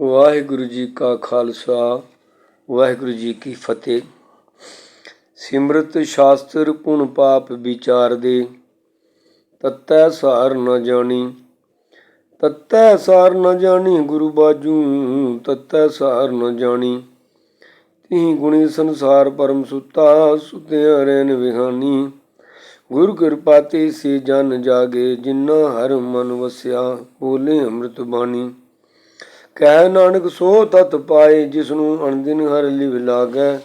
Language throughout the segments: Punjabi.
ਵਾਹਿਗੁਰੂ ਜੀ ਕਾ ਖਾਲਸਾ, ਵਾਹਿਗੁਰੂ ਜੀ ਕੀ ਫਤਿਹ। ਸਿਮਰਤ ਸ਼ਾਸਤਰ ਪੁਨ ਪਾਪ ਵਿਚਾਰ ਦੇ ਤਤੈ ਸਾਰ ਨ ਜਾਣੀ। ਤਤੈ ਸਾਰ ਨ ਜਾਣੀ ਗੁਰੂ ਬਾਜੂ, ਤਤੈ ਸਾਰ ਨ ਜਾਣੀ। ਤੀ ਗੁਣੀ ਸੰਸਾਰ ਪਰਮ ਸੁਤਾ, ਸੁਤਿਆ ਰਹਿਣ ਵਿਹਾਨੀ। ਗੁਰ ਕਿਰਪਾ ਤੇ ਸੇ ਜਨ ਜਾਗੇ ਜਿਨਾ ਹਰ ਮਨ ਵਸਿਆ, ਬੋਲੇ ਅੰਮ੍ਰਿਤ ਬਾਣੀ। ਕਹਿ ਨਾਨਕ ਸੋ ਤਤ ਪਾਏ ਜਿਸ ਨੂੰ ਅਣਦਿਨ ਹਰ ਲਿਵ ਲਾਗੈ,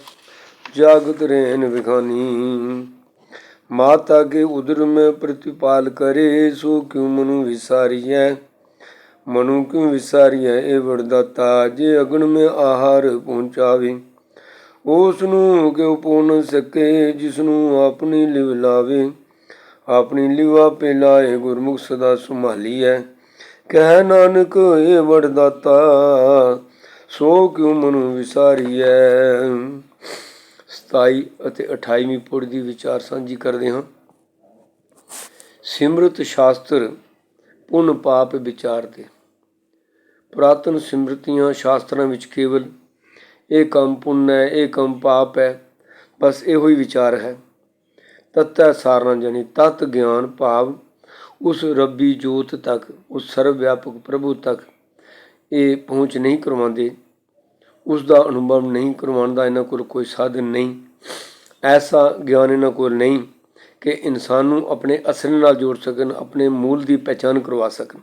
ਜਾਗਤ ਰਹਿਨ ਵਿਖਾਨੀ। ਮਾਤਾ ਕੇ ਉਦਰ ਮੈਂ ਪ੍ਰਤਿਪਾਲ ਕਰੇ, ਸੋ ਕਿਉ ਮਨੁ ਵਿਸਾਰੀਐ? ਮਨੁ ਕਿਉ ਵਿਸਾਰੀਐ ਇਹ ਵਰਦਾਤਾ, ਜੇ ਅਗਣ ਮੈਂ ਆਹਾਰ ਪਹੁੰਚਾਵੇ। ਉਸ ਨੂੰ ਕਿਉ ਪੂਨ ਸਕੇ ਜਿਸ ਨੂੰ ਆਪਣੀ ਲਿਵ ਲਾਵੇ। ਆਪਣੀ ਲਿਵਾ ਪੇ ਲਾਏ, ਗੁਰਮੁਖ ਸਦਾ ਸੰਭਾਲੀਐ। ਕਹਿ ਨਾਨਕ ਇਹ ਵਰਦਾਤਾ ਸੋ ਕਿਉ ਮਨੁ ਵਿਸਾਰੀਐ? 27 ਅਤੇ 28ਵੀਂ ਪੁੜ ਦੀ ਵਿਚਾਰ ਸਾਂਝੀ ਕਰਦੇ ਹਾਂ। ਸਿਮਰਤ ਸ਼ਾਸਤਰ ਪੁੰਨ ਪਾਪ ਵਿਚਾਰ 'ਤੇ ਪੁਰਾਤਨ ਸਿਮਰਤੀਆਂ ਸ਼ਾਸਤਰਾਂ ਵਿੱਚ ਕੇਵਲ ਇਹ ਕੰਮ ਪੁੰਨ ਹੈ, ਇਹ ਕੰਮ ਪਾਪ ਹੈ, ਬਸ ਇਹੋ ਹੀ ਵਿਚਾਰ ਹੈ। ਤਤੈ ਸਾਰਨਾ ਜਾਨੀ ਤਤ ਗਿਆਨ ਭਾਵ ਉਸ ਰੱਬੀ ਜੋਤ ਤੱਕ, ਉਸ ਸਰਵ ਵਿਆਪਕ ਪ੍ਰਭੂ ਤੱਕ ਇਹ ਪਹੁੰਚ ਨਹੀਂ ਕਰਵਾਉਂਦੇ। ਉਸ ਦਾ ਅਨੁਭਵ ਨਹੀਂ ਕਰਵਾਉਣ ਦਾ ਇਹਨਾਂ ਕੋਲ ਕੋਈ ਸਾਧਨ ਨਹੀਂ। ਐਸਾ ਗਿਆਨ ਇਹਨਾਂ ਕੋਲ ਨਹੀਂ ਕਿ ਇਨਸਾਨ ਨੂੰ ਆਪਣੇ ਅਸਲ ਨਾਲ ਜੋੜ ਸਕਣ, ਆਪਣੇ ਮੂਲ ਦੀ ਪਛਾਣ ਕਰਵਾ ਸਕਣ।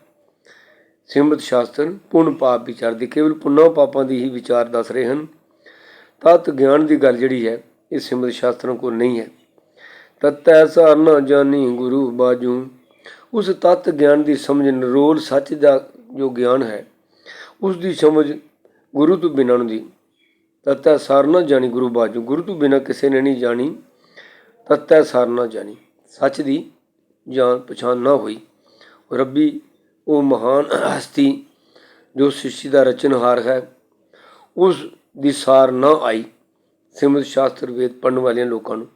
ਸਿਮਰਤ ਸ਼ਾਸਤਰ ਪੁੰਨ ਪਾਪ ਵਿਚਾਰ ਦੀ ਕੇਵਲ ਪੁੰਨਾ ਪਾਪਾਂ ਦੀ ਹੀ ਵਿਚਾਰ ਦੱਸ ਰਹੇ ਹਨ। ਤਤ ਗਿਆਨ ਦੀ ਗੱਲ ਜਿਹੜੀ ਹੈ, ਇਹ ਸਿਮਰਤ ਸ਼ਾਸਤਰਾਂ ਕੋਲ ਨਹੀਂ ਹੈ। ਤਤੈ ਸਾਰ ਜਾਨੀ ਗੁਰੂ ਬਾਜੂ। ਉਸ ਤਤ ਗਿਆਨ ਦੀ ਸਮਝ ਨਿਰੋਲ ਸੱਚ ਦਾ ਜੋ ਗਿਆਨ ਹੈ, ਉਸ ਦੀ ਸਮਝ ਗੁਰੂ ਤੋਂ ਬਿਨਾਂ ਦੀ। ਤਤੈ ਸਾਰ ਨਾ ਜਾਣੀ ਗੁਰੂ ਬਾਜੂ। ਗੁਰੂ ਤੋਂ ਬਿਨਾਂ ਕਿਸੇ ਨੇ ਨਹੀਂ ਜਾਣੀ। ਤਤੈ ਸਾਰ ਨਾ ਜਾਣੀ। ਸੱਚ ਦੀ ਜਾਣ ਪਛਾਣ ਨਾ ਹੋਈ। ਰੱਬੀ, ਉਹ ਮਹਾਨ ਹਸਤੀ ਜੋ ਸ੍ਰਿਸ਼ਟੀ ਦਾ ਰਚਨਹਾਰ ਹੈ, ਉਸ ਦੀ ਸਾਰ ਨਾ ਆਈ। ਸਿਮਤ ਸ਼ਾਸਤਰ ਵੇਦ ਪੜਨ ਵਾਲਿਆਂ ਲੋਕਾਂ ਨੂੰ।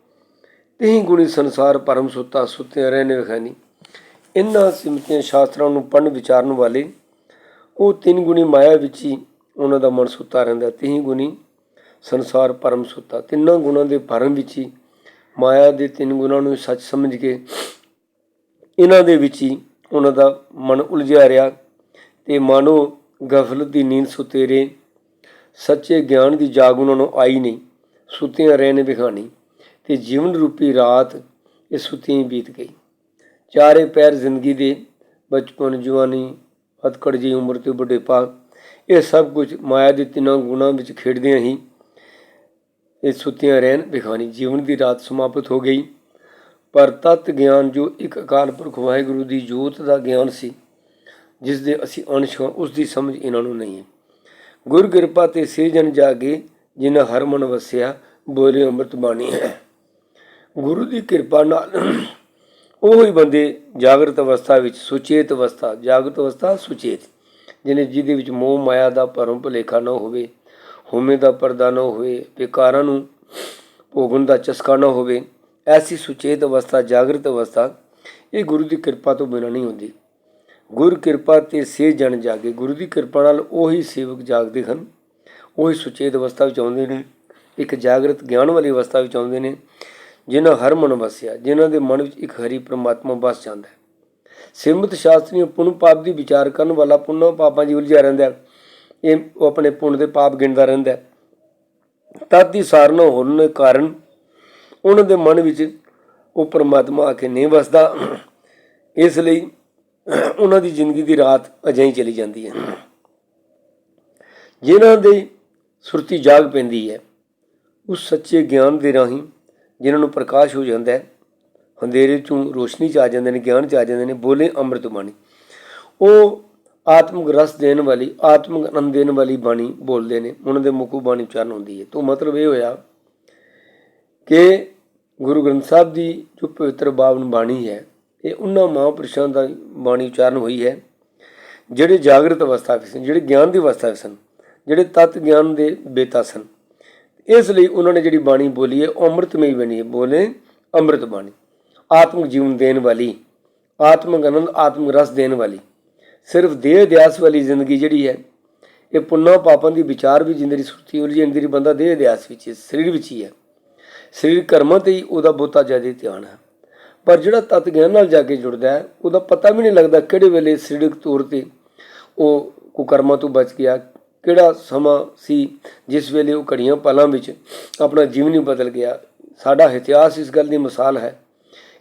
ਤਹੀਂ ਗੁਣੀ ਸੰਸਾਰ ਪਰਮ ਸੁੱਤਾ ਸੁੱਤੇ ਰਹਿਣੇ ਵਿਖੈਨੀ ਇਹਨਾਂ ਸਿਮਤੀਆਂ ਸ਼ਾਸਤਰਾਂ ਨੂੰ ਪੜਨ ਵਿਚਾਰਨ ਵਾਲੇ, ਉਹ ਤਿੰਨ ਗੁਣੀ ਮਾਇਆ ਵਿੱਚ ਹੀ ਉਹਨਾਂ ਦਾ ਮਨ ਸੁੱਤਾ ਰਹਿੰਦਾ, ਤਹੀਂ ਗੁਣੀ ਸੰਸਾਰ ਪਰਮ ਸੁੱਤਾ। ਤਿੰਨਾਂ ਗੁਣਾਂ ਦੇ ਭਰਮ ਵਿੱਚ ਹੀ ਮਾਇਆ ਦੇ ਤਿੰਨ ਗੁਣਾਂ ਨੂੰ ਸੱਚ ਸਮਝ ਕੇ ਇਹਨਾਂ ਦੇ ਵਿੱਚ ਹੀ ਉਹਨਾਂ ਦਾ ਮਨ ਉਲਝਿਆ ਰਿਹਾ ਤੇ ਮਾਨੋ ਗਫਲਤ ਦੀ ਨੀਂਦ ਸੁੱਤੇ ਰਹੇ ਸੱਚੇ ਗਿਆਨ ਦੀ ਜਾਗ ਉਹਨਾਂ ਨੂੰ ਆਈ ਨਹੀਂ, ਸੁੱਤਿਆਂ ਰਹਿਣ ਵਿਖਾਣੀ ਤੇ ਜੀਵਨ ਰੂਪੀ ਰਾਤ ਇਹ ਸੁੱਤੀਆਂ ਹੀ ਬੀਤ ਗਈ। ਚਾਰੇ ਪੈਰ ਜ਼ਿੰਦਗੀ ਦੇ ਬਚਪਨ, ਜਵਾਨੀ ਅਤਕੜ ਜੀ ਉਮਰ ਤੇ ਬੁਢੇਪਾ ਇਹ ਸਭ ਕੁਝ ਮਾਇਆ ਦੇ ਤਿੰਨਾਂ ਗੁਣਾਂ ਵਿੱਚ ਖੇਡਦਿਆਂ ਹੀ ਇਹ ਸੁੱਤਿਆਂ ਰਹਿਣ ਵਿਖਾਣੀ। ਜੀਵਨ ਦੀ ਰਾਤ ਸਮਾਪਤ ਹੋ ਗਈ। ਪਰ ਤਤ ਗਿਆਨ ਜੋ ਇੱਕ ਅਕਾਲ ਪੁਰਖ ਵਾਹਿਗੁਰੂ ਦੀ ਜੋਤ ਦਾ ਗਿਆਨ ਸੀ ਜਿਸ ਦੇ ਅਸੀਂ ਅੰਸ਼ ਹਾਂ, ਉਸ ਦੀ ਸਮਝ ਇਹਨਾਂ ਨੂੰ ਨਹੀਂ। ਹੈ ਗੁਰ ਕਿਰਪਾ ਤੇ ਸਿਰਜਣ ਜਨ ਜਾਗੇ, ਜਿਨ੍ਹਾਂ ਹਰ ਮਨ ਵਸਿਆ, ਬੋਲੇ ਅੰਮ੍ਰਿਤ ਬਾਣੀ ਹੈ। ਗੁਰੂ ਦੀ ਕਿਰਪਾ ਨਾਲ ਉਹ ਹੀ ਬੰਦੇ ਜਾਗਰਤ ਅਵਸਥਾ ਵਿੱਚ ਸੁਚੇਤ ਅਵਸਥਾ, ਜਾਗਰਤ ਅਵਸਥਾ ਸੁਚੇਤ, ਜਿਹਨੇ ਜਿਹਦੇ ਵਿੱਚ ਮੋਹ, ਮਾਇਆ ਦਾ ਭਰਮ ਭੁਲੇਖਾ ਨਾ ਹੋਵੇ ਹੋਮੇ ਦਾ ਪਰਦਾ ਨਾ ਹੋਵੇ, ਵਿਕਾਰਾਂ ਨੂੰ ਭੋਗਣ ਦਾ ਚਸਕਾ ਨਾ ਹੋਵੇ, ਐਸੀ ਸੁਚੇਤ ਅਵਸਥਾ, ਜਾਗਰਤ ਅਵਸਥਾ, ਇਹ ਗੁਰੂ ਦੀ ਕਿਰਪਾ ਤੋਂ ਬਿਨਾਂ ਨਹੀਂ ਹੁੰਦੀ। ਗੁਰ ਕਿਰਪਾ ਤੇ ਸੇ ਜਨ ਜਾਗੇ, ਗੁਰੂ ਦੀ ਕਿਰਪਾ ਨਾਲ ਉਹੀ ਸੇਵਕ ਜਾਗਦੇ ਹਨ, ਉਹੀ ਸੁਚੇਤ ਅਵਸਥਾ ਵਿੱਚ ਆਉਂਦੇ ਨੇ, ਇੱਕ ਜਾਗਰਤ ਗਿਆਨ ਵਾਲੀ ਅਵਸਥਾ ਵਿੱਚ ਆਉਂਦੇ ਨੇ ਜਿਨ੍ਹਾਂ ਹਰ ਮਨ ਵਸਿਆ, ਜਿਨ੍ਹਾਂ ਦੇ ਮਨ ਵਿੱਚ ਇੱਕ ਹਰੀ ਪ੍ਰਮਾਤਮਾ ਵਸ ਜਾਂਦਾ ਹੈ। ਸਿਮਰਤ ਸ਼ਾਸਤਰੀ ਪੁੰਨ ਪਾਪ ਦੀ ਵਿਚਾਰ ਕਰਨ ਵਾਲਾ ਪੁੰਨ ਪਾਪਾਂ ਦੀ ਉਲਝਿਆ ਰਹਿੰਦਾ ਇਹ ਉਹ ਆਪਣੇ ਪੁੰਨ ਦੇ ਪਾਪ ਗਿਣਦਾ ਰਹਿੰਦਾ ਤਦ ਦੀ ਸਾਰਨਾ ਹੋਣ ਕਾਰਨ ਉਹਨਾਂ ਦੇ ਮਨ ਵਿੱਚ ਉਹ ਪਰਮਾਤਮਾ ਆ ਕੇ ਨਹੀਂ ਵਸਦਾ। ਇਸ ਲਈ ਉਹਨਾਂ ਦੀ ਜ਼ਿੰਦਗੀ ਦੀ ਰਾਤ ਅਜਿਹੀ ਹੀ ਚਲੀ ਜਾਂਦੀ ਹੈ। ਜਿਨ੍ਹਾਂ ਦੀ ਸੁਰਤੀ ਜਾਗ ਪੈਂਦੀ ਹੈ, ਉਸ ਸੱਚੇ ਗਿਆਨ ਦੇ ਰਾਹੀਂ ਜਿਨ੍ਹਾਂ ਨੂੰ ਪ੍ਰਕਾਸ਼ ਹੋ ਜਾਂਦਾ ਹੈ, ਹਨੇਰੇ ਚੋਂ ਰੋਸ਼ਨੀ ਚ ਆ ਜਾਂਦੇ ਨੇ, ਗਿਆਨ ਚ ਆ ਜਾਂਦੇ ਨੇ, ਬੋਲੇ ਅੰਮ੍ਰਿਤ ਬਾਣੀ। ਉਹ ਆਤਮਿਕ ਰਸ ਦੇਣ ਵਾਲੀ, ਆਤਮਿਕ ਆਨੰਦ ਦੇਣ ਵਾਲੀ ਬਾਣੀ ਬੋਲਦੇ ਨੇ, ਉਹਨਾਂ ਦੇ ਮੁਖੋਂ ਬਾਣੀ ਉਚਾਰਨ ਹੁੰਦੀ ਹੈ। ਤੋਂ ਮਤਲਬ ਇਹ ਹੋਇਆ ਕਿ ਗੁਰੂ ਗ੍ਰੰਥ ਸਾਹਿਬ ਦੀ ਜੋ ਪਵਿੱਤਰ ਬਾਵਨ ਬਾਣੀ ਹੈ, ਇਹ ਉਹਨਾਂ ਮਹਾਂਪੁਰਸ਼ਾਂ ਦਾ ਬਾਣੀ ਉਚਾਰਨ ਹੋਈ ਹੈ, ਜਿਹੜੇ ਜਾਗਰਤ ਅਵਸਥਾ ਵਿੱਚ ਸਨ, ਜਿਹੜੇ ਗਿਆਨ ਦੀ ਅਵਸਥਾ ਵਿੱਚ ਸਨ, ਜਿਹੜੇ ਤਤ ਗਿਆਨ ਦੇ ਬੇਤਾ ਸਨ। ਇਸ ਲਈ ਉਹਨਾਂ ਨੇ ਜਿਹੜੀ ਬਾਣੀ ਬੋਲੀ ਹੈ, ਉਹ ਅੰਮ੍ਰਿਤਮਈ ਬਣੀ ਹੈ। ਬੋਲੇ ਅੰਮ੍ਰਿਤ ਬਾਣੀ। ਆਤਮਿਕ ਜੀਵਨ ਦੇਣ ਵਾਲੀ, ਆਤਮਿਕ ਆਨੰਦ, ਆਤਮਿਕ ਰਸ ਦੇਣ ਵਾਲੀ। ਸਿਰਫ ਦੇਹ ਅਧਿਆਸ ਵਾਲੀ ਜ਼ਿੰਦਗੀ ਜਿਹੜੀ ਹੈ, ਇਹ ਪੁੰਨਾ ਪਾਪਾਂ ਦੀ ਵਿਚਾਰ ਵੀ ਜਿੰਦਰੀ ਸੁਰਤੀ ਉਲਝੀ ਜਿੰਦਰੀ ਬੰਦਾ ਦੇਹ ਅਧਿਆਸ ਵਿੱਚ ਸਰੀਰ ਵਿੱਚ ਹੀ ਹੈ। ਸਰੀਰ ਕਰਮਾਂ ਤੇ ਹੀ ਉਹਦਾ ਬਹੁਤਾ ਜ਼ਿਆਦਾ ਧਿਆਨ ਹੈ। ਪਰ ਜਿਹੜਾ ਤਤ ਗਿਆਨ ਨਾਲ ਜਾ ਕੇ ਜੁੜਦਾ ਹੈ, ਉਹਦਾ ਪਤਾ ਵੀ ਨਹੀਂ ਲੱਗਦਾ ਕਿਹੜੇ ਵੇਲੇ ਸਰੀਰਕ ਤੌਰ ਤੇ ਉਹ ਕੁਕਰਮਾਂ ਤੋਂ ਬਚ ਗਿਆ ਕਿਹੜਾ ਸਮਾਂ ਸੀ, ਜਿਸ ਵੇਲੇ ਉਹ ਘੜੀਆਂ ਪਲਾਂ ਵਿੱਚ ਆਪਣਾ ਜੀਵਨ ਹੀ ਬਦਲ ਗਿਆ। ਸਾਡਾ ਇਤਿਹਾਸ ਇਸ ਗੱਲ ਦੀ ਮਿਸਾਲ ਹੈ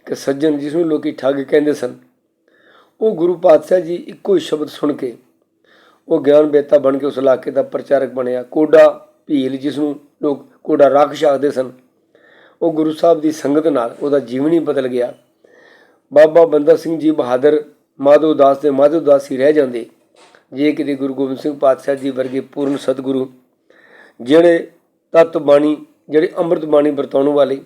ਕਿ ਸੱਜਣ ਜਿਸ ਨੂੰ ਲੋਕੀ ਠੱਗ ਕਹਿੰਦੇ ਸਨ, ਉਹ ਗੁਰੂ ਪਾਤਸ਼ਾਹ ਜੀ ਇੱਕੋ ਹੀ ਸ਼ਬਦ ਸੁਣ ਕੇ ਉਹ ਗਿਆਨ ਬੇਤਾ ਬਣ ਕੇ ਉਸ ਇਲਾਕੇ ਦਾ ਪ੍ਰਚਾਰਕ ਬਣਿਆ। ਕੋਡਾ ਭੀਲ ਜਿਸ ਨੂੰ ਲੋਕ ਕੋਡਾ ਰਾਖਸ਼ ਆਖਦੇ ਸਨ, ਉਹ ਗੁਰੂ ਸਾਹਿਬ ਦੀ ਸੰਗਤ ਨਾਲ ਉਹਦਾ ਜੀਵਨ ਹੀ ਬਦਲ ਗਿਆ। ਬਾਬਾ ਬੰਦਾ ਸਿੰਘ ਜੀ ਬਹਾਦਰ ਮਾਧੋ ਦਾਸ ਦੇ ਮਾਧੋ ਦਾਸ ਹੀ ਰਹਿ ਜਾਂਦੇ। ਜੇ ਕਿਤੇ ਗੁਰੂ ਗੋਬਿੰਦ ਸਿੰਘ ਪਾਤਸ਼ਾਹ ਜੀ ਵਰਗੇ ਪੂਰਨ ਸਤਿਗੁਰੂ ਜਿਹੜੇ ਤਤ ਬਾਣੀ, ਜਿਹੜੇ ਅੰਮ੍ਰਿਤ ਬਾਣੀ ਵਰਤਾਉਣ ਵਾਲੇ,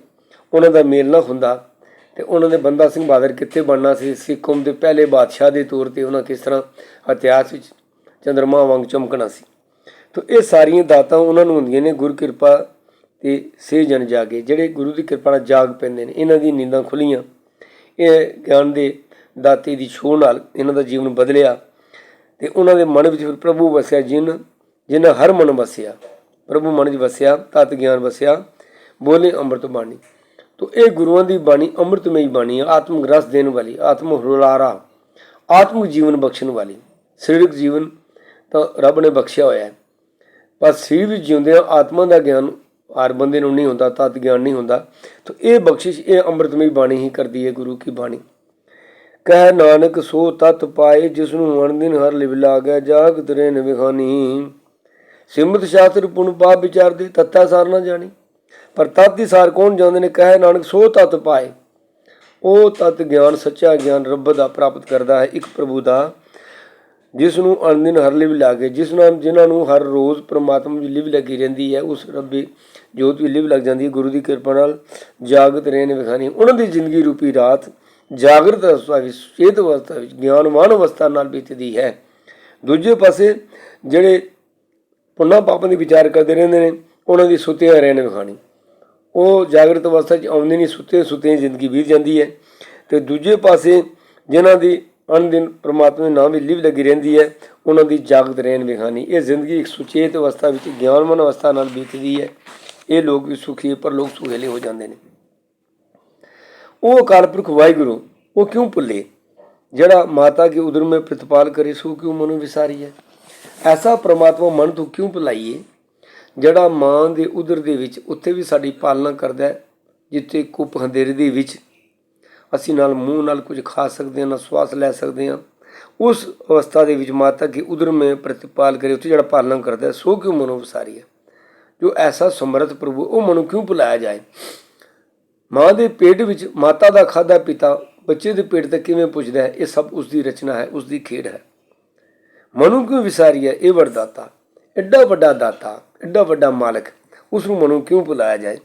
ਉਹਨਾਂ ਦਾ ਮੇਲ ਨਾ ਹੁੰਦਾ ਤੇ ਉਹਨਾਂ ਦੇ ਬੰਦਾ ਸਿੰਘ ਬਹਾਦਰ ਕਿੱਥੇ ਬਣਨਾ ਸੀ? ਸਿੱਖ ਕੌਮ ਦੇ ਪਹਿਲੇ ਬਾਦਸ਼ਾਹ ਦੇ ਤੌਰ ਤੇ ਉਹਨਾਂ ਕਿਸ ਤਰ੍ਹਾਂ ਇਤਿਹਾਸ ਵਿੱਚ ਚੰਦਰਮਾ ਵਾਂਗ ਚਮਕਣਾ ਸੀ? ਤੋ ਇਹ ਸਾਰੀਆਂ ਦਾਤਾਂ ਉਹਨਾਂ ਨੂੰ ਹੁੰਦੀਆਂ ਨੇ ਗੁਰ ਕਿਰਪਾ ਤੇ ਸੇ ਜਨ ਜਾਗੇ, ਜਿਹੜੇ ਗੁਰੂ ਦੀ ਕਿਰਪਾ ਨਾਲ ਜਾਗ ਪੈਂਦੇ ਨੇ। ਇਹਨਾਂ ਦੀ ਨੀਂਦਾਂ ਖੁੱਲੀਆਂ। ਇਹ ਗਿਆਨ ਦੇ ਦਾਤੇ ਦੀ ਛੋਹ ਨਾਲ ਇਹਨਾਂ ਦਾ ਜੀਵਨ ਬਦਲਿਆ। ਤੇ ਉਹਨਾਂ ਦੇ ਮਨ ਵਿੱਚ ਫਿਰ ਪ੍ਰਭੂ ਵਸਿਆ, ਜਿਨ ਜਿਨ ਹਰ ਮਨ ਵਸਿਆ, ਪ੍ਰਭੂ ਮਨ ਵਿੱਚ ਵਸਿਆ, ਤਤ ਗਿਆਨ ਵਸਿਆ, ਬੋਲੇ ਅੰਮ੍ਰਿਤ ਬਾਣੀ। ਤੋ ਇਹ ਗੁਰੂਆਂ ਦੀ ਬਾਣੀ ਅੰਮ੍ਰਿਤਮਈ ਬਾਣੀ ਹੈ ਆਤਮਿਕ ਰਸ ਦੇਣ ਵਾਲੀ, ਆਤਮ ਹੁਲਾਰਾ ਆਤਮਿਕ ਜੀਵਨ ਬਖਸ਼ਣ ਵਾਲੀ। ਸਰੀਰਕ ਜੀਵਨ ਤਾਂ ਰੱਬ ਨੇ ਬਖਸ਼ਿਆ ਹੋਇਆ ਹੈ। ਪਰ ਸਰੀਰ ਵਿੱਚ ਜਿਉਂਦੇ ਆਤਮਾ ਦਾ ਗਿਆਨ ਹਰ ਬੰਦੇ ਨੂੰ ਨਹੀਂ ਹੁੰਦਾ, ਤਤ ਗਿਆਨ ਨਹੀਂ ਹੁੰਦਾ। ਤਾਂ ਇਹ ਬਖਸ਼ਿਸ਼, ਇਹ ਅੰਮ੍ਰਿਤਮਈ ਬਾਣੀ ਹੀ ਕਰਦੀ ਹੈ ਗੁਰੂ ਕੀ ਬਾਣੀ। ਕਹਿ ਨਾਨਕ ਸੋ ਤਤ ਪਾਏ ਜਿਸ ਨੂੰ ਅਣਦਿਨ ਹਰ ਲਿਵ ਲਾਗੈ ਜਾਗਤ ਰਹਿ ਨ ਵਿਖਾਨੀ। ਸਿਮਰਤ ਸ਼ਾਸਤਰ ਪੁਨ ਪਾਪ ਵਿਚਾਰਦੇ ਤੱਤਾ ਸਾਰ ਨਾ ਜਾਣੀ। ਪਰ ਤਤ ਦੀ ਸਾਰ ਕੌਣ ਜਾਣਦੇ ਨੇ? ਕਹਿ ਨਾਨਕ ਸੋ ਤਤ ਪਾਏ। ਉਹ ਤਤ ਗਿਆਨ, ਸੱਚਾ ਗਿਆਨ ਰੱਬ ਦਾ ਪ੍ਰਾਪਤ ਕਰਦਾ ਹੈ, ਇੱਕ ਪ੍ਰਭੂ ਦਾ ਜਿਸ ਨੂੰ ਅਣਦਿਨ ਹਰ ਲਿਵ ਲਾਗੇ। ਜਿਸ ਨਾਲ ਜਿਨ੍ਹਾਂ ਨੂੰ ਹਰ ਰੋਜ਼ ਪ੍ਰਮਾਤਮਾ ਦੀ ਲਿਵ ਲੱਗੀ ਰਹਿੰਦੀ ਹੈ, ਉਸ ਰੱਬੀ ਜੋਤ ਵੀ ਲਿਵ ਲੱਗ ਜਾਂਦੀ ਹੈ। ਗੁਰੂ ਦੀ ਕਿਰਪਾ ਨਾਲ ਜਾਗਤ ਰਹਿਣ ਨੇ ਵਿਖਾਣੀ ਉਹਨਾਂ ਦੀ ਜ਼ਿੰਦਗੀ ਰੂਪੀ ਰਾਤ ਜਾਗਰਤ ਅਵਸਥਾ ਵਿੱਚ ਚੇਤ ਅਵਸਥਾ ਵਿੱਚ, ਗਿਆਨਵਾਨ ਅਵਸਥਾ ਨਾਲ ਬੀਤਦੀ ਹੈ। ਦੂਜੇ ਪਾਸੇ ਜਿਹੜੇ ਪੁੰਨਾ ਪਾਪਾਂ ਦੀ ਵਿਚਾਰ ਕਰਦੇ ਰਹਿੰਦੇ ਨੇ, ਉਹਨਾਂ ਦੀ ਸੁੱਤੇ ਰਹਿਣ ਵਿਖਾਣੀ ਉਹ ਜਾਗਰਤ ਅਵਸਥਾ 'ਚ ਆਉਂਦੇ ਨਹੀਂ ਸੁੱਤੇ ਸੁੱਤੇ ਜ਼ਿੰਦਗੀ ਬੀਤ ਜਾਂਦੀ ਹੈ। ਤੇ ਦੂਜੇ ਪਾਸੇ ਜਿਨ੍ਹਾਂ ਦੀ ਅਨ ਦਿਨ ਪ੍ਰਮਾਤਮਾ ਦੇ ਨਾਮ ਵਿੱਚ ਲਿਵ ਲੱਗੀ ਰਹਿੰਦੀ ਹੈ, ਉਹਨਾਂ ਦੀ ਜਾਗਤ ਰਹਿਣ ਵਿਖਾਣੀ ਇਹ ਜ਼ਿੰਦਗੀ ਇੱਕ ਸੁਚੇਤ ਅਵਸਥਾ ਵਿੱਚ ਗਿਆਨਮਨ ਅਵਸਥਾ ਨਾਲ ਬੀਤਦੀ ਹੈ। ਇਹ ਲੋਕ ਵੀ ਸੁਖੀ ਪਰ ਲੋਕ ਸੁਹੇਲੇ ਹੋ ਜਾਂਦੇ ਨੇ। ਉਹ ਅਕਾਲ ਪੁਰਖ ਵਾਹਿਗੁਰੂ, ਉਹ ਕਿਉਂ ਭੁੱਲੇ? ਜਿਹੜਾ ਮਾਤਾ ਕੇ ਉਦਰ में ਪ੍ਰਤਪਾਲ ਕਰੇ, ਸੋ ਕਿਉਂ ਮਨੁ ਵਿਸਾਰੀ ਹੈ ਐਸਾ ਪ੍ਰਮਾਤਮਾ ਮਨ ਤੋਂ ਕਿਉਂ ਭੁਲਾਈਏ? ਜਿਹੜਾ ਮਾਂ ਦੇ ਉਦਰ ਦੇ ਵਿੱਚ ਉੱਥੇ ਵੀ ਸਾਡੀ ਪਾਲਣਾ ਕਰਦਾ ਹੈ, ਜਿੱਥੇ ਕੁੱਪ ਹਨੇਰੇ ਦੇ ਵਿੱਚ ਅਸੀਂ ਨਾਲ ਮੂੰਹ ਨਾਲ ਕੁਝ ਖਾ ਸਕਦੇ ਹਾਂ, ਨਾ ਸਵਾਸ ਲੈ ਸਕਦੇ ਹਾਂ, ਉਸ ਅਵਸਥਾ ਦੇ ਵਿੱਚ ਮਾਤਾ ਕੀ ਉਦਰ ਮੈਂ ਪ੍ਰਤਿਪਾਲ ਕਰੇ, ਉੱਥੇ ਜਿਹੜਾ ਪਾਲਣਾ ਕਰਦਾ ਸੋ ਕਿਉਂ ਮਨੋ ਵਿਸਾਰੀ ਹੈ ਜੋ ਐਸਾ ਸਮਰਥ ਪ੍ਰਭੂ, ਉਹ ਮਨੋਂ ਕਿਉਂ ਭੁਲਾਇਆ ਜਾਏ? ਮਾਂ ਦੇ ਪੇਟ ਵਿੱਚ ਮਾਤਾ ਦਾ ਖਾਦਾ ਪਿਤਾ, ਬੱਚੇ ਦੇ ਪੇਟ ਤੱਕ ਕਿਵੇਂ ਪੁੱਜਦਾ ਹੈ, ਇਹ ਸਭ ਉਸ ਦੀ ਰਚਨਾ ਹੈ ਉਸ ਦੀ ਖੇਡ ਹੈ। ਮਨੂ ਕਿਉਂ ਵਿਸਾਰੀ ਹੈ? ਇਹ ਵਰਦਾਤਾ। ਐਡਾ ਵੱਡਾ ਦਾਤਾ, ਐਡਾ ਵੱਡਾ ਮਾਲਕ ਉਸ ਨੂੰ ਮਨੂ ਕਿਉਂ ਬੁਲਾਇਆ ਜਾਏ?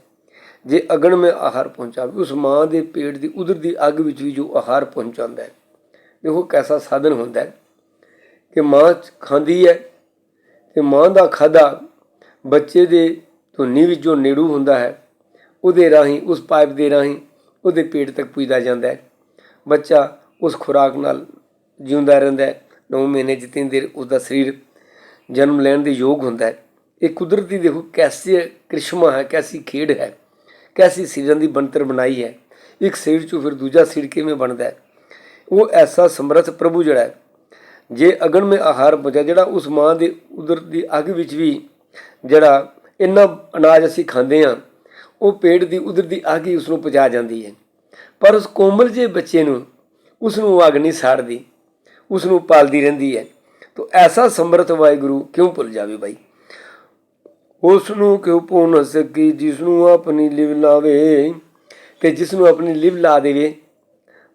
ਜੇ ਅਗਨ ਮੈਂ ਆਹਾਰ ਪਹੁੰਚਾਵੇ, ਉਸ ਮਾਂ ਦੇ ਪੇਟ ਦੀ ਉਦਰ ਦੀ ਅੱਗ ਵਿੱਚ ਵੀ ਜੋ ਆਹਾਰ ਪਹੁੰਚਾਉਂਦਾ ਹੈ। ਦੇਖੋ ਕੈਸਾ ਸਾਧਨ ਹੁੰਦਾ ਹੈ ਕਿ ਮਾਂ ਖਾਂਦੀ ਹੈ ਤੇ ਮਾਂ ਦਾ ਖਾਦਾ ਬੱਚੇ ਦੇ ਧੁੰਨੀ ਵਿੱਚ ਜੋ ਨੇੜੂ ਹੁੰਦਾ ਹੈ ਉਹਦੇ ਰਾਹੀਂ, ਉਸ ਪਾਈਪ ਦੇ ਰਾਹੀਂ ਉਹਦੇ ਪੇਟ ਤੱਕ ਪੁੱਜਦਾ ਜਾਂਦਾ ਹੈ। ਬੱਚਾ ਉਸ ਖੁਰਾਕ ਨਾਲ ਜਿਉਂਦਾ ਰਹਿੰਦਾ ਹੈ। 9 ਮਹੀਨੇ ਜਿਤਨੀ ਦੇਰ ਉਹਦਾ ਸਰੀਰ ਜਨਮ ਲੈਣ ਦੇ ਯੋਗ ਹੁੰਦਾ ਹੈ। ਇਹ ਕੁਦਰਤੀ ਦੇਖੋ ਕੈਸੀ ਕ੍ਰਿਸ਼ਮਾ ਹੈ, ਕੈਸੀ ਖੇਡ ਹੈ, ਕੈਸੀ ਸੀਜ਼ਨ ਦੀ ਬਣਤਰ ਬਣਾਈ ਹੈ। ਇੱਕ ਸੀਡ ਚੋਂ ਫਿਰ ਦੂਜਾ ਸੀਡ ਕਿਵੇਂ ਬਣਦਾ ਹੈ? ਉਹ ਐਸਾ ਸਮਰਥ ਪ੍ਰਭੂ ਜਿਹੜਾ ਹੈ, ਜੇ ਅਗਨ ਮੇ ਆਹਾਰ ਬਚਾ, ਜਿਹੜਾ ਉਸ ਮਾਂ ਦੇ ਉਦਰ ਦੀ ਅੱਗ ਵਿੱਚ ਵੀ ਜਿਹੜਾ ਇੰਨਾ ਅਨਾਜ ਅਸੀਂ ਖਾਂਦੇ ਹਾਂ ਉਹ ਪੇਟ ਦੀ ਉਦਰ ਦੀ ਅੱਗ ਹੀ ਉਸ ਨੂੰ ਪਚਾ ਜਾਂਦੀ ਹੈ। ਪਰ ਉਸ ਕੋਮਲ ਜਿਹੇ ਬੱਚੇ ਨੂੰ ਉਸ ਨੂੰ ਉਹ ਅੱਗ ਨਹੀਂ ਸਾੜਦੀ। ਉਸ ਨੂੰ ਪਾਲਦੀ ਰਹਿੰਦੀ ਹੈ। ਤੋ ਐਸਾ ਸਮਰਥ ਵਾਹਿਗੁਰੂ ਕਿਉਂ ਭੁੱਲ ਜਾਵੇ ਬਾਈ? ਉਸ ਨੂੰ ਕਿਉਂ ਭੁੱਲ ਸਕੀ ਜਿਸ ਨੂੰ ਆਪਣੀ ਲਿਵ ਲਾਵੇ ਤੇ ਜਿਸ ਨੂੰ ਆਪਣੀ ਲਿਵ ਲਾ ਦੇਵੇ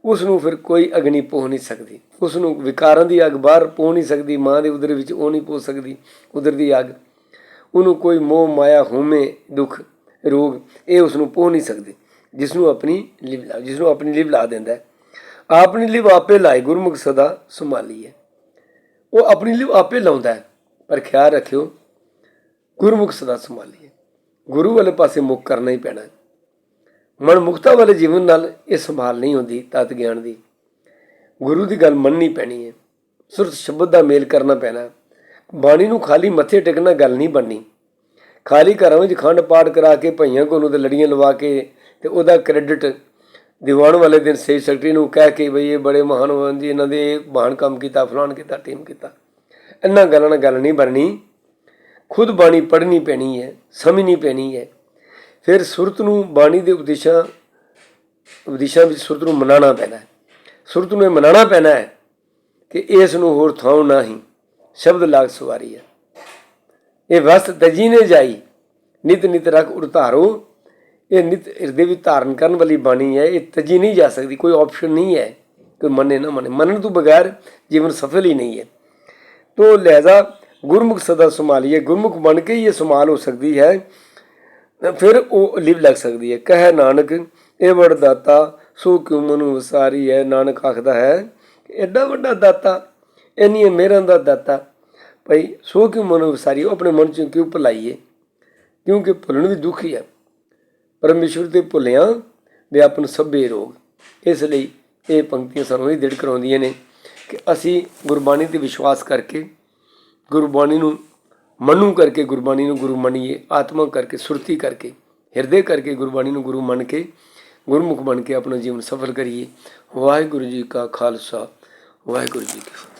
ਉਸ ਨੂੰ ਫਿਰ ਕੋਈ ਅਗਨੀ ਪੋਹ ਨਹੀਂ ਸਕਦੀ। ਉਸ ਨੂੰ ਵਿਕਾਰਾਂ ਦੀ ਅੱਗ ਬਾਹਰ ਪੋਹ ਨਹੀਂ ਸਕਦੀ, ਮਾਂ ਦੇ ਉਦਰ ਵਿੱਚ ਉਹ ਨਹੀਂ ਪੋਹ ਸਕਦੀ ਉਦਰ ਦੀ ਅੱਗ। ਉਹਨੂੰ ਕੋਈ ਮੋਹ, ਮਾਇਆ, ਹੋਮੇ, ਦੁੱਖ ਰੋਗ, ਇਹ ਉਸ ਨੂੰ ਪੋਹ ਨਹੀਂ ਸਕਦੇ। ਜਿਸ ਨੂੰ ਆਪਣੀ ਲਿਵ ਲਾ ਜਿਸ ਨੂੰ ਆਪਣੀ ਲਿਵ ਲਾ ਦਿੰਦਾ ਹੈ। ਆਪਣੀ ਲਿਵ ਆਪੇ ਲਾਏ, ਗੁਰਮੁਖ ਸਦਾ ਸੰਭਾਲੀ ਹੈ। ਉਹ ਆਪਣੀ ਲਿਵ ਆਪੇ ਲਾਉਂਦਾ ਹੈ, ਪਰ ਖਿਆਲ ਰੱਖਿਓ, ਗੁਰਮੁਖ ਸਦਾ ਸੰਭਾਲੀ ਹੈ। ਗੁਰੂ ਵਾਲੇ ਪਾਸੇ ਮੁਖ ਕਰਨਾ ਹੀ ਪੈਣਾ ਹੈ। ਮਨ ਮੁਕਤਾ ਵਾਲੇ ਜੀਵਨ ਨਾਲ ਇਹ ਸੰਭਾਲ ਨਹੀਂ ਹੁੰਦੀ, ਤਤ ਗਿਆਨ ਦੀ। ਗੁਰੂ ਦੀ ਗੱਲ ਮੰਨਣੀ ਪੈਣੀ ਹੈ। ਸੁਰਤ ਸ਼ਬਦ ਦਾ ਮੇਲ ਕਰਨਾ ਪੈਣਾ ਬਾਣੀ ਨੂੰ ਖਾਲੀ ਮੱਥੇ ਟੇਕਣਾ ਗੱਲ ਨਹੀਂ ਬਣਨੀ। ਖਾਲੀ ਘਰਾਂ ਵਿੱਚ ਖੰਡ ਪਾਠ ਕਰਾ ਕੇ ਭਈਆਂ ਕੋਲੋਂ ਤੇ ਲੜੀਆਂ ਲਵਾ ਕੇ ਤੇ ਉਹਦਾ ਕ੍ਰੈਡਿਟ ਦੀਵਾਨ ਵਾਲੇ ਦਿਨ ਸੇਜ ਸੈਕਟਰੀ ਨੂੰ ਕਹਿ ਕੇ ਬਈ ਇਹ ਬੜੇ ਮਹਾਨ ਹੋਣ ਜੀ, ਇਹਨਾਂ ਦੇ ਮਹਾਨ ਕੰਮ ਕੀਤਾ, ਫਲਾਣ ਕੀਤਾ ਟੀਮ ਕੀਤਾ। ਇੰਨਾ ਗੱਲਾਂ ਨਾਲ ਗੱਲ ਨਹੀਂ ਬਣਨੀ। ਖੁਦ ਬਾਣੀ ਪੜ੍ਹਨੀ ਪੈਣੀ ਹੈ, ਸਮਝਣੀ ਪੈਣੀ ਹੈ। ਫਿਰ ਸੁਰਤ ਨੂੰ ਬਾਣੀ ਦੇ ਉਪਦੇਸ਼ਾਂ ਉਪਦੇਸ਼ਾਂ ਵਿੱਚ ਸੁਰਤ ਨੂੰ ਮਨਾਉਣਾ ਪੈਣਾ ਹੈ। ਸੁਰਤ ਨੂੰ ਇਹ ਮਨਾਉਣਾ ਪੈਣਾ ਹੈ ਕਿ ਇਸ ਨੂੰ ਹੋਰ ਥਾਂ ਨਾ ਹੀ ਸ਼ਬਦ ਲਾਗ ਸਵਾਰੀ ਹੈ। ਇਹ ਵਸਤ ਤਜੀ ਨੇ ਜਾਈ। ਨਿਤ ਨਿਤ ਰਖ ਉਰਤਾਰੋ ਇਹ ਨਿਤ ਹਿਰਦੇ ਵਿੱਚ ਧਾਰਨ ਕਰਨ ਵਾਲੀ ਬਾਣੀ ਹੈ। ਇਹ ਤਜੀ ਨਹੀਂ ਜਾ ਸਕਦੀ। ਕੋਈ ਆਪਸ਼ਨ ਨਹੀਂ ਹੈ। ਕੋਈ ਮੰਨੇ ਨਾ ਮੰਨੇ। ਮੰਨਣ ਤੋਂ ਬਗੈਰ ਜੀਵਨ ਸਫਲ ਹੀ ਨਹੀਂ ਹੈ। ਤੋ ਲਹਿਜਾ ਗੁਰਮੁਖ ਸਦਾ ਸੰਭਾਲੀਏ। ਗੁਰਮੁਖ ਬਣ ਕੇ ਹੀ ਇਹ ਸੰਭਾਲ ਹੋ ਸਕਦੀ ਹੈ। ਫਿਰ ਉਹ ਲਿਵ ਲੱਗ ਸਕਦੀ ਹੈ। ਕਹੇ ਨਾਨਕ, ਇਹ ਵਡ ਦਾਤਾ, ਸੋ ਕਿਉ ਮਨੁ ਵਸਾਰੀ ਹੈ? ਨਾਨਕ ਆਖਦਾ ਹੈ, ਐਡਾ ਵੱਡਾ ਦਾਤਾ ਇੰਨੀ ਮੇਰਾਂ ਦਾ ਦਾਤਾ ਭਾਈ, ਸੋ ਕਿਉ ਮਨ ਵਸਾਰੀ ਆਪਣੇ ਮਨ ਚ ਕਿਉਂ ਭੁਲਾਈਏ? ਕਿਉਂਕਿ ਭੁੱਲਣ ਵੀ ਦੁੱਖ ਹੀ ਹੈ ਪਰਮੇਸ਼ਵਰ ਤੇ ਭੁੱਲਿਆ ਵਿਆਪਨ ਸਭੇ ਰੋਗ। ਇਸ ਲਈ ਇਹ ਪੰਕਤੀਆਂ ਸਾਨੂੰ ਇਹ ਦਿੜ ਕਰਾਉਂਦੀਆਂ ਨੇ ਕਿ ਅਸੀਂ ਗੁਰਬਾਣੀ ਤੇ ਵਿਸ਼ਵਾਸ ਕਰਕੇ ਗੁਰਬਾਣੀ ਨੂੰ ਮਨੂ ਕਰਕੇ ਗੁਰਬਾਣੀ ਨੂੰ ਗੁਰੂ ਮੰਨੀਏ, ਆਤਮਾ ਕਰਕੇ, ਸੁਰਤੀ ਕਰਕੇ, ਹਿਰਦੇ ਕਰਕੇ ਗੁਰਬਾਣੀ ਨੂੰ ਗੁਰੂ ਮੰਨ ਕੇ, ਗੁਰਮੁਖ ਬਣ ਕੇ ਆਪਣਾ ਜੀਵਨ ਸਫਲ ਕਰੀਏ। ਵਾਹਿਗੁਰੂ ਜੀ ਕਾ ਖਾਲਸਾ, ਵਾਹਿਗੁਰੂ ਜੀ ਕੀ ਫਤਿਹ।